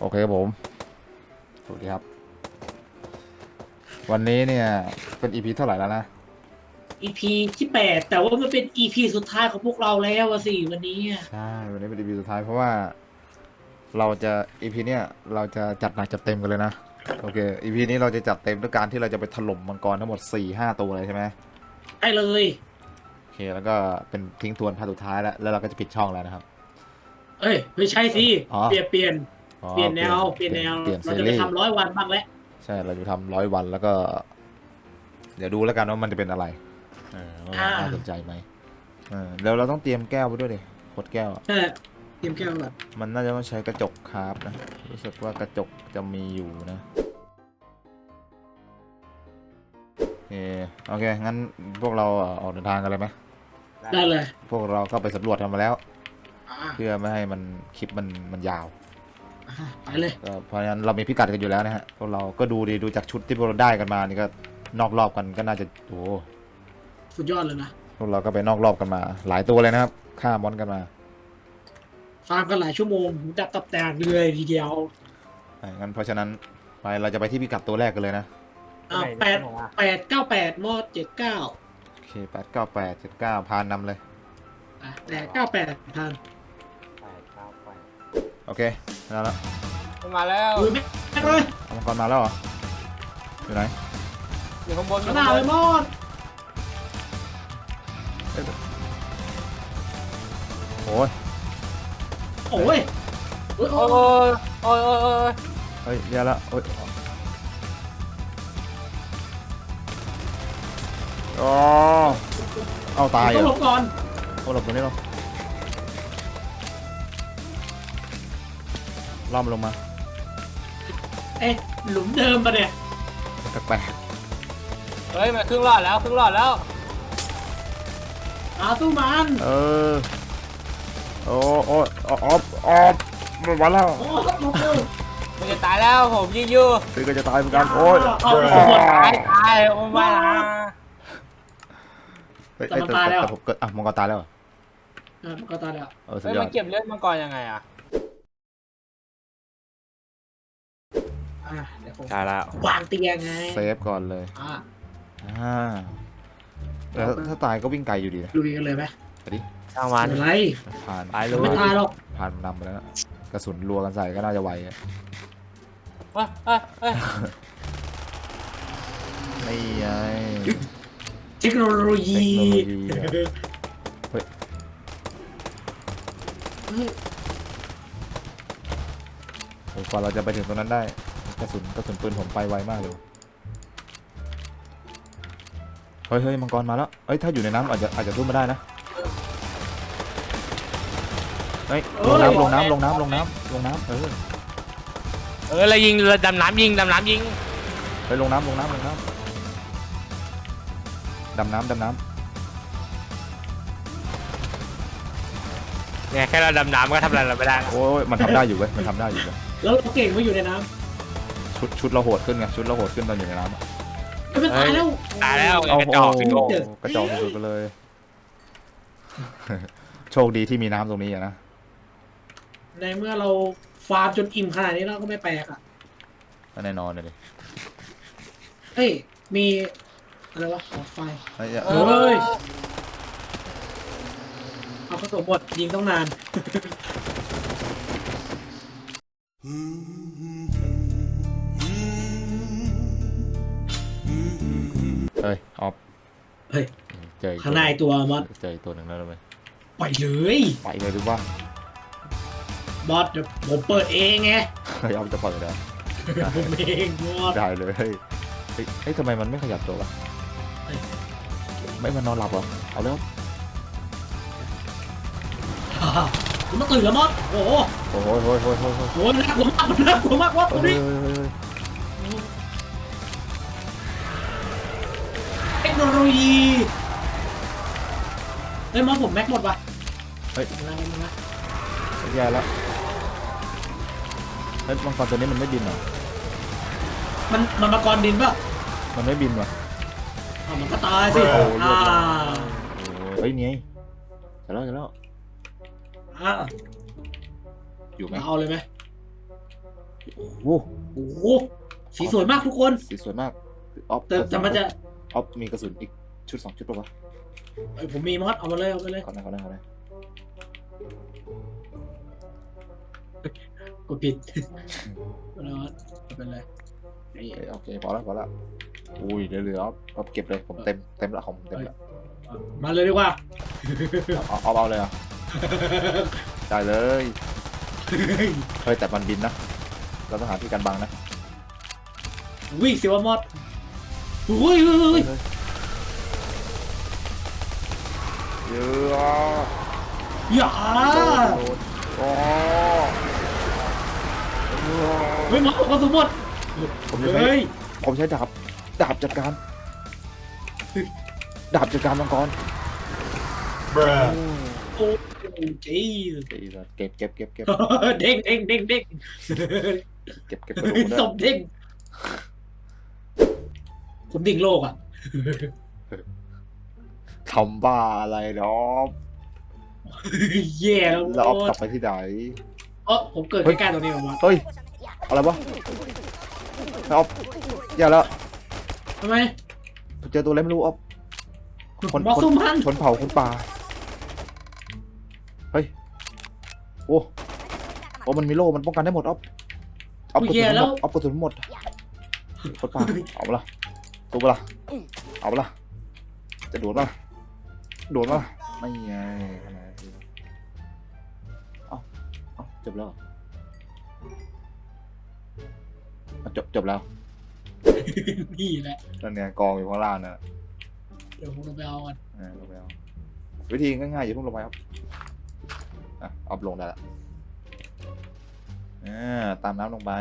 โอเคครับผมสวัสดีครับ วันนี้เนี่ยเป็นอีพีเท่าไหร่แล้วนะ EP ที่แปดแต่ว่ามันเป็น EP สุดท้ายของพวกเราแล้วอะสิวันนี้อะใช่ วันนี้เป็นอีพีสุดท้ายเพราะว่า เราจะอีพีเนี่ยเราจะจัดหนักจัดเต็มกันเลยนะ โอเคอีพีนี้เราจะจัดเต็มด้วยการที่เราจะไปถล่มมังกรทั้งหมด4ี่ห้าตัวเลยใช่ไหมใช่เลย โอเคแล้วก็เป็นทิ้งทวนภาคสุดท้ายแล้วแล้วเราก็จะปิดช่องแล้วนะครับ เอ้ย ไม่ใช่สิ อ๋อ เปลี่ยนเปลี่ยน อ๋อเปลี่ยนแนวเปลี่ยนแนวเปลี่ยนเราซีจะไปรีส์ทำร้อยวันบ้างแล้วใช่เราจะทำร้อยวันแล้วก็ เดี๋ยวดูแล้วกันว่ามันจะเป็นอะไรเออว่ามันน่าสนใจไหมเออแล้วเราต้องเตรียมแก้วไปด้วยดิขวดแก้วอะใช่เตรียมแก้วแบบมันน่าจะต้องใช้กระจกคราฟนะรู้สึกว่ากระจกจะมีอยู่นะโอเคโอเคงั้นพวกเราออกเดินทางกันเลยไหมได้เลยพวกเราก็ไปสำรวจกันมาแล้ว อ่าเพื่อไม่ให้มันคลิปมันมันยาว อ่าไปเลย ก็เพราะฉะนั้นเรามีพิกัดกันอยู่แล้วนะฮะพวกเราก็ดูดีดูจากชุดที่พวกเราได้กันมานี่ก็นอกรอบกันก็น่าจะโอ้โหสุดยอดเลยนะพวกเราก็ไปนอกรอบกันมา หลายตัวเลยนะครับฆ่ามอนกันมาฟาร์มกันหลายชั่วโมงหูดับตับแตกเลยทีเดียวอะงั้นเพราะฉะนั้นไปเราจะไปที่พิกัดตัวแรกกันเลยนะอ่าแปดแปดเก้าแปดมอดเจ็ดเก้าโอเคแปดเก้าแปดเจ็ดเก้าพานนำเลย อะแปดเก้าแปดพัน โอเคมาแล้วมาแล้วอุ้ยแม่งเลยเอามังกรมาแล้วเหรออยู่ไหนอยู่ข้างบนอข้ายู่งหน้าข้างบเลนยมอดโอ้ยโอ้ยโอ้ยโอ้โอ้ยยโอ้ยโอ้ยโอ้ยเฮ้ยเดี๋ยวละโอ้ยอ๋อเอาตายเหรต้องหลอะบก่อนโอ้หลบตรงนี้ลง ล่อมนลงมาเอ๊ะหลุมเดิมปะเนี่ยแปลกเฮ้ยมาครึ่งหลอดแล้วครึ่งหลอดแล้วอาตู้มันๆเออโอ้โอ้ออฟออฟไม่ไหวแล้วโอ้ยหลบเร็วมันจะตายแล้วผมยิงอยู่คือก็จะตายเหมือนกันโอ้ยเอาเอาอ๋อตายตายโอ้ไม่นะเฮ้ยเอ้ยแต่แต่แต่ผมเกิดอะมังกรตายแล้วเหรออะมันก็ตายแล้วเออสุดเฮ้ยยอมัดนเก็บเลือดมังกรยังไงอะ ผมตายแล้ววางเตียงไงเซฟก่อนเลยอะอ่าแล้วถ้าตายก็วิ่งไกลอยู่ดีนะลุยกันเลยไหมไปดิช่างมันอะไรผ่านไปเลยไม่ตายหรอกผ่านนำไปแล้วนะกระสุนรัวกันใส่ก็น่าจะไวอะเฮ้ยเฮ้ยเฮ้ยนี่ไงเทคโนโลยีเทคโนโลยีอะเฮ้ยเฮ้ยโอ้ยกว่าเราจะไปถึงตรงนั้นได้ กระสุนกระสุนปืนผมไปไวมากเลยเฮ้ยเฮ้ยมังกรมาแล้วเฮ้ยถ้าอยู่ในน้ำอาจจะอาจจะสู้ไม่ได้นะเฮ้ยลงน้ำลงน้ำลงน้ำลงน้ำลงน้ำเออเออเรายิงเราดำน้ำยิงดำน้ำยิงไปลงน้ำลงน้ำลงน้ำดำน้ำดำน้เนี่ยแค่เราดำน้ำก็ทำอะไรเราไม่ได้ำโอ้ยมันทำได้อยู่เว้ยมันทำได้อยู่เว้ยแล้วเราเก่งมาอยู่ในน้ ชุดชุดเราโหดขึ้นไงชุดเราโหดขึ้นตอนอยู่ในน้ำอะำไม่เป็นตายแล้วตายแล้วเอากระจอกโอ้พี่โง่โหกระจอกสุดๆไปเลย โชคดีที่มีน้ำตรงนี้อะนะในเมื่อเราฟาร์มจนอิ่มขนาดนี้เราก็ไม่แปลกอะก็แน่นอนเลยดิเฮ้ยมีอะไรวะหลอดไฟเฮ้ยอย่าเอเฮ้อยเอาผสมบทยิงต้องนานเฮ้ยเจออีกข้างในตัวมอสเจออีกตัวหนึ่งแล้วเลยปล่อยเลยไปเลยดีกว่าบอสเดี๋ยวผมเปิดเองไงเฮ้ยออฟจะปล่อยเลยผมเองบอสได้เลยเฮ้ยเฮ้ยเฮ้ยทำไมมันไม่ขยับตัววะเฮ้ยไม่มันนอนหลับเหรอเอาแล้วคุณต้องตื่นแล้วมอสโอ้โหโอ้โหโอ้โหโอ้โหโอ้โหโอ้โหน่ากลัวมากน่ากลัวมากวะตัวเฮ้ยนี้เฮ้ยเฮ้ย โนโลยีเฮ้ยมอสผมแม็กหมดว่ะเฮ้ย อะไรกันนะแย่แล้วเฮ้ยมังกรตัวนี้มันไม่บินเหรอ มันมันมากรดินป่ะมันไม่บินว่ะอะมันก็ตายสิโอ้โหเลือ่าอดไหลโอ้ยเฮ้ยนี่ไงเสร็จแล้วเสร็จแล้วอ่าอยู่ไหมเอาเลยไหมโอ้โอ้โหสีสวยมากทุกคน สีสวยมากออฟแต่แต่มันจะ ออฟมีกระสุนอีกชุดสองชุดปะวะเอ้ยผมมีมอสเอามาเลยเอามาเลยก่อนนะก่อนนะก่อนนะกดผิดมอสเอาไปเลยนี่เอ้ยโอเคพอแล้วพอแล้วอุ้ยเหลือๆออฟออฟเก็บเลยผมเต็มเต็มละของผมเต็มละมาเลยดีกว่าเอาเอาเอาเลยเหรอะได้เลยเฮ้ยแต่มันบินนะเราต้องหาที่กันบังนะวิ่งสิวะมอส อุ้ยอุ้ยอุ้ยเยอะอย่าโดนโอ้เฮ้ยมอสกระสุนหมดผมจะใช้เฮ้ยผมใช้ดาบดาบจัดการดาบจัดการมังกรโอ้จีเก็บเก็บเก็บเก็บเด้งเด้งเด้งเด้งเก็บเก็บกระดูกด้ศวยพเด้ง ผมดิ่งโลกอะทำบ้าอะไรเนาะแย่แล้วแล้วเอามกลัอบสไปที่ไหน เออผมเกิดใกล้ๆตรงนี้มอสเฮ้ย อะไรวะเอาอย่าแล้วทำไมเจอตัวอะไรไม่รู้เอาคนมอสคนซุ่มหันชนเผ่าคนป่า เฮ้ย โอ้โอ้มันมีโล่ มันป้องกันได้หมดอ๊อฟอ๊อฟกระสุนหมดอ๊อฟกระสุนหมดคนป่าเอาเปะละ ตัวเปะละเอาเปะละจะโดดปะล่ะโดดปะล่ะไม่ไงขนาดนี้เอ้าเอ้าจบแล้วเหรออะจบจบแล้วนี่แหละนั่นเนี่ยกองอยู่ข้างล่างน่ะเดี๋ยวผมลงไปเอาก่อนอ่าลงไปเอาวิธีง่ายๆอย่าเพิ่งลงไปครับอะเอาลงได้ละอ่าตามน้ำลงไป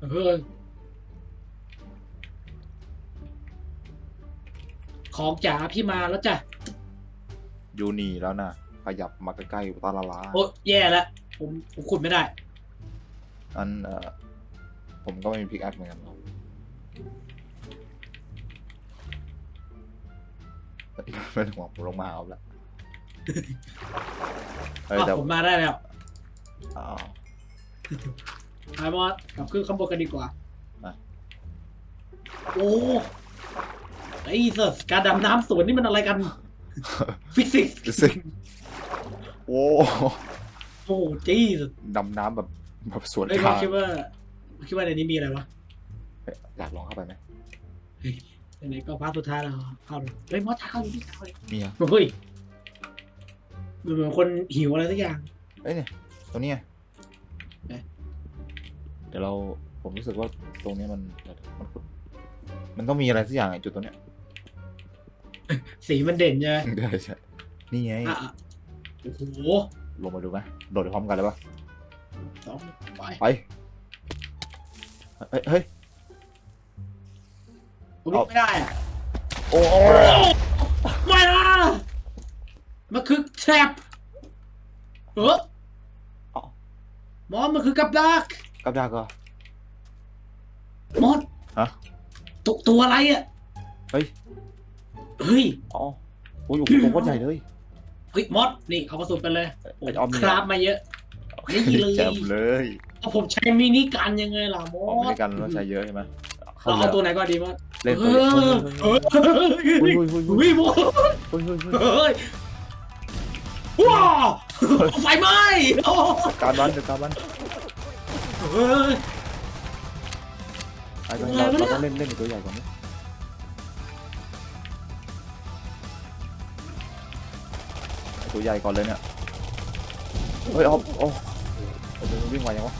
เออ ของจ๋าพี่มาแล้วจ้ะยูนีแล้วนะขยับมาใกล้ๆตาละลาโอ้แย่แล้วผมผมขุดไม่ได้ อันเอ่อผมก็ไม่มีพิกอัพเหมือนกันครับไม่ต้องห่วงผมลงมาเอาละเฮ้ยอะแต่ผมมาได้แล้วอ้าวไอ้มอสกลับขึ้นข้างบนกันดีกว่าอะโอ้ ไอ้เสิร์การดำน้ำสวนนี่มันอะไรกัน ฟิสิกส์ฟิสิกส์โอ้โอ้จี้สุดดำน้ำแบบแบบสวนเฮ้ยมอทาสงคิดว่า คิดว่าในนี้มีอะไรวะเฮ้ยอยากลองเข้าไปไหมไหนๆก็พาร์ทสุดท้ายแล้วเข้าเลยเฮ้ยมอสท้าเข้าอยู่ที่เข้าเลยมีอะเฮ้ยดูเหมือนคนหิวอะไรสักอย่างเอ้ยเนี่ยตรงนี้ไงไหนเดี๋ยวเราผมรู้สึกว่าตรงเนี้ยมันมัน มันต้องมีอะไรสักอย่างไอ้จุดตรงเนี้ย สีมันเด่นใช่ไหมใช่ใช่นี่ไงอะอะโอ้โหลงมาดูไหมโดดไปพร้อมกันเลยปะสองไปไปเฮ้ยเฮ้ยผมวิ่งไม่ได้อะโอ้โไม่นะมันคือแทรปเออมอสมันคือกับดักกับดักเหรอมอสฮะตัวตัวอะไรอะเฮ้ย เฮ้ย อ๋อโอ้ยโอ้โหตัวก็ใหญ่เลยเฮ้ยมอสนี่เอากระสุนไปเลยไอ้ออมคนี่ราฟมาเยอะ นี่เลยแจ่มเลยเอาผมใช้มินิกันยังไงล่ะมอออกมาสด้วยกันแล้วใช้เยอะใช่ไหมเราเอาตัวไหนก่อนดีมอสเล่นเอตัวอเฮ้ยเฮ้ยเฮ้ยเฮ้ยเฮ้ยมอสเฮ้ยเฮ้ยเฮ้ยเฮ้ยว้าวไฟไหม้โอ้การบ้านเดี๋ยวการบ้านเฮ้ยไอ้ตัวนี้เราเราต้องเล่นเล่นกับตัวใหญ่กว่านี้ ตัวใหญ่ก่อนเลยเนี่ย เฮ้ยออฟโอ้โอ้ยมันวิ่งไวยังวะ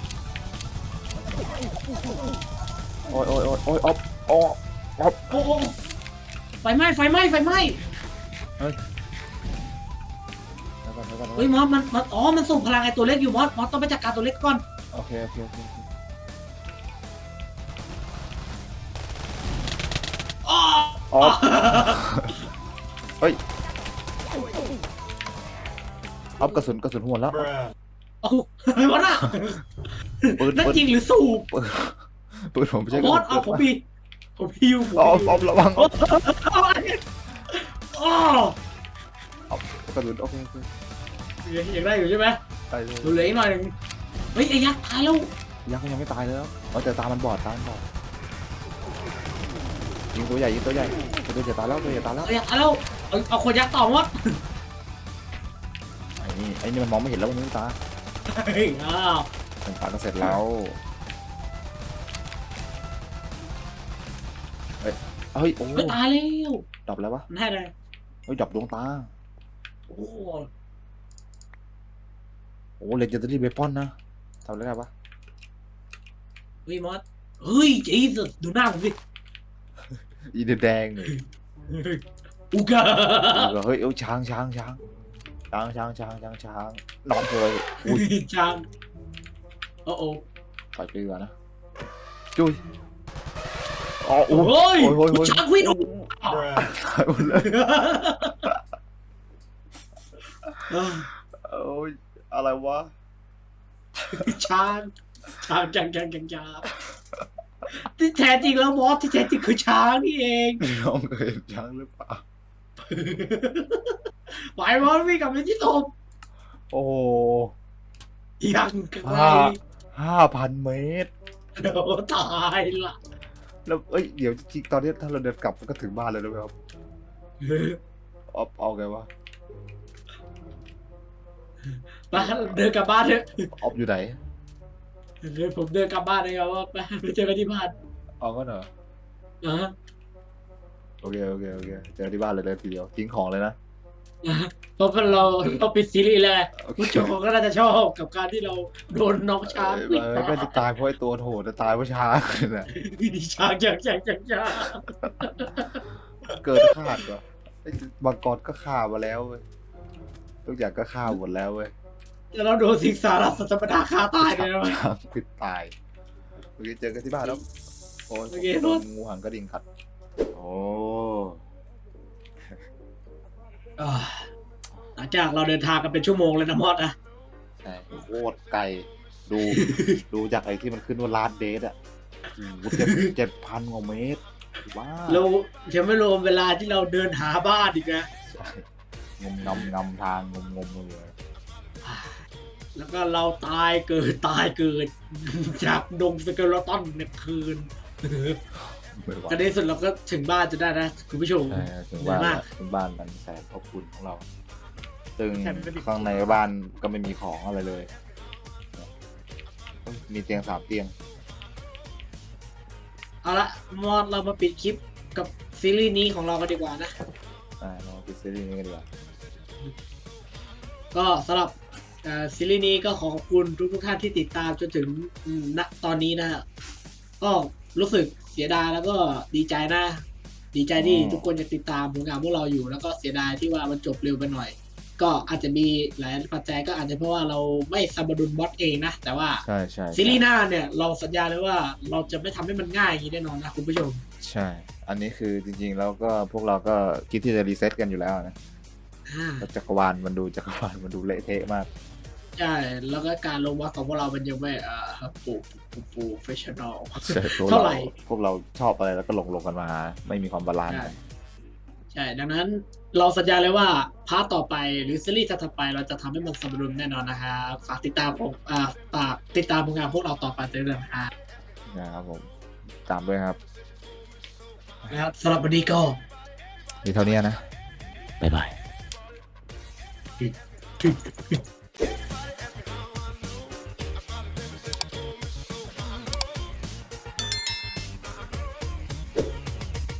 โอ้ยโอ้ยโอ้ยโอ้ยออฟโอ้ออฟโอ้โหไฟไหม้ไฟไหม้ไฟไหม้แล้วกันแล้วกันแล้วเฮ้กัยนมอสมันมันอ๋อมันส่งพลังไอ้ตัวเล็กอยู่มอสมอสต้องไปจัดการตัวเล็กก่อนโอเคโอเคโอเคโอเคอ๋อออฟเฮ้ย ออฟกระสุนกระสุนหัวแล้วโอ้โหอะไรวะน่ะปืนนั่นปืนจริงหรือสูบปืนปืนผมไม่ใช่กระอสุสนเอาผมพีผมพิวผมออฟพิวออฟระวังออฟเอาอะไรอ๋อกระสุนโอเคโอเคยังได้อยู่ใช่ไหมด้เลยดูเหลืออีกหน่อยหนึ่งเฮ้ยไอ้ยักษ์ตายแล้วยักษ์ยังไม่ตายเลยครับเอาแต่ตามันบอดตามันบอดยิงตัวใหญ่ยิงตัวใหญ่ตัวใหญ่ตายแล้วตัวใหญ่ตายแล้ว เอายากเอาแล้วเอาเอาคนยักษ์ต่อมด นี่ไอ้นี่มันมองไม่เห็นแล้วมันไม่มีตาเฮ้ยอ้าวเป็นตาก็เสร็จแล้วเฮ้ยเฮ้ยโอ้ไม่ตายแล้วดับแล้ววะแน่เลยเฮ้ยดับดวงตาโอ้โหโอ้เลนเจนดารี่เวปอนนะทำได้ไงวะเฮ้ยมอสเฮ้ยจีสดูหน้าผมสิอีแดงๆเลยอุกาเฮ้ยเอ้ยช้างช้างช้าง ช้างช้างช้างช้างช้างน้องเลยอุ้ยจังโอ้โหใส่เกลือนะจุ้ยอ๋อโอ้โอ้ยยโอ้ยโอ้ยโอ้ยช้างวิ่งหายหมดเลยโอ้ยอะไรวะช้างช้างจังจังจังจังที่แท้จริงแล้วมอสที่แท้จริงคือช้างนี่เองน้องเคยเห็นช้างหรือเปล่า ไปมอสวิ่งกลับไปที่ศพโอ้โหยังไกลห้าห้าพันเมตรเดี๋ยวตายละแล้วเอ้ยเดี๋ยวจริงๆตอนนี้ถ้าเราเดินกลับก็ถึงบ้านเลยนะครับเอาเอาไงวะไปเดินกลับบ้านเถอะออฟอยู่ไหนเดี๋ยวผมเดินกลับบ้านเลยครับว่าไปไปเจอกันที่บ้านเอาก็เหรออะ โอเคโอเคโอเคเจอที่บ้านเลยเลยทีเดียวทิ้งของเลยนะอะเพราะเราเราปิดซีรีส์แล้วไงโอเคผู้ชมก็น่าจะชอบกับการที่เราโดนน้องช้างเอวิ่งอตาไม่ได้ตายเพราะไอ้ตัวโหดแต่ตายเพราะช้างน่ะยช้างช้างช้างช้างช้างเกินคาดว่ะไอ้บางกรก็ฆ่ามาแล้วเว้ยทุกอย่างก็ฆ่าหมดแล้วเว้ยแล้วเราโดนสิงสารสัตว์ธรรมดาฆ่าตายเลยนะเว้ยช้างพิษตายโอเคเจอกันที่บ้านแล้วโอ้ยโอเคโดโน้นตงูหังกระดิ่งกัดโอ้ อ่าหลังจากเราเดินทางกันเป็นชั่วโมงเลยนะมอสนะ ใช่โคตรไกลดู ดูจากไอ้ที่มันขึ้นว่าลาดเดทอะโอ้โหเจ็ดเจ็ดพันกว่าเมตรว้าเราจะไม่รวมเวลาที่เราเดินหาบ้านอีกนะ ใช่งมงำงำทางงมงมเลยแล้วก็เราตายเกิดตายเกิด จากดงสเกลตันในคืน ไม่ไหวก็ในที่สุดเราก็ถึงบ้านจะได้นะคุณผู้ชม ใช่ถึงบ้านมากแล้วถึงบ้านมันแสนขอบคุณของเรา ซึ่งแสนเป็นดิข้างในบ้านก็ไม่มีของอะไรเลย มีเตียงสามเตียง เอาละมอดเรามาปิดคลิปกับซีรีส์นี้ของเรากันดีกว่านะ อ่าเราปิดซีรีส์นี้กันดีกว่าก็สำหรับเอ่อซีรีส์นี้ก็ขอขอบคุณทุกทุกๆท่านที่ติดตามจนถึงอืมณตอนนี้นะฮะก็รู้สึก เสียดายแล้วก็ดีใจนะ ดีใจที่ทุกคนจะติดตามผลงานพวกเราอยู่ แล้วก็เสียดายที่ว่ามันจบเร็วไปหน่อย ก็อาจจะมีหลายปัจจัยก็อาจจะเพราะว่าเราไม่สมดุลบอสเองนะ แต่ว่าใช่ใช่ซีรีส์หน้าเนี่ยเราสัญญาเลยว่าเราจะไม่ทำให้มันง่ายอย่างนี้แน่นอนนะคุณผู้ชม ใช่ อันนี้คือจริงๆแล้วก็พวกเราก็คิดที่จะรีเซ็ตกันอยู่แล้วนะอ่าแต่จักรวาลมันดูจักรวาลมันดูเละเทะมาก ใช่ แล้วก็การลงวัดของพวกเรามันยังไม่เอ่อปูปูปูเฟชั่นอล ใช่พวกเท่าเราไหร่พวกเราชอบอะไรแล้วก็ลงลงกันมา ไม่มีความบาลานซ์ใช่กันใช่ ดังนั้นเราสัญญาเลยว่าพาร์ตต่อไปหรือซีรีส์ถัดๆไปเราจะทำให้มันสมดุลแน่นอนนะครับฝากติดตามผมอ่าฝากติดตามผลงานพวกเราต่อไปเรื่อยๆนะครับนะครับผมตามด้วยครับ นะครับสำหรับวันนี้ก็มีเท่านี้นะ บ๊ายบาย ถึง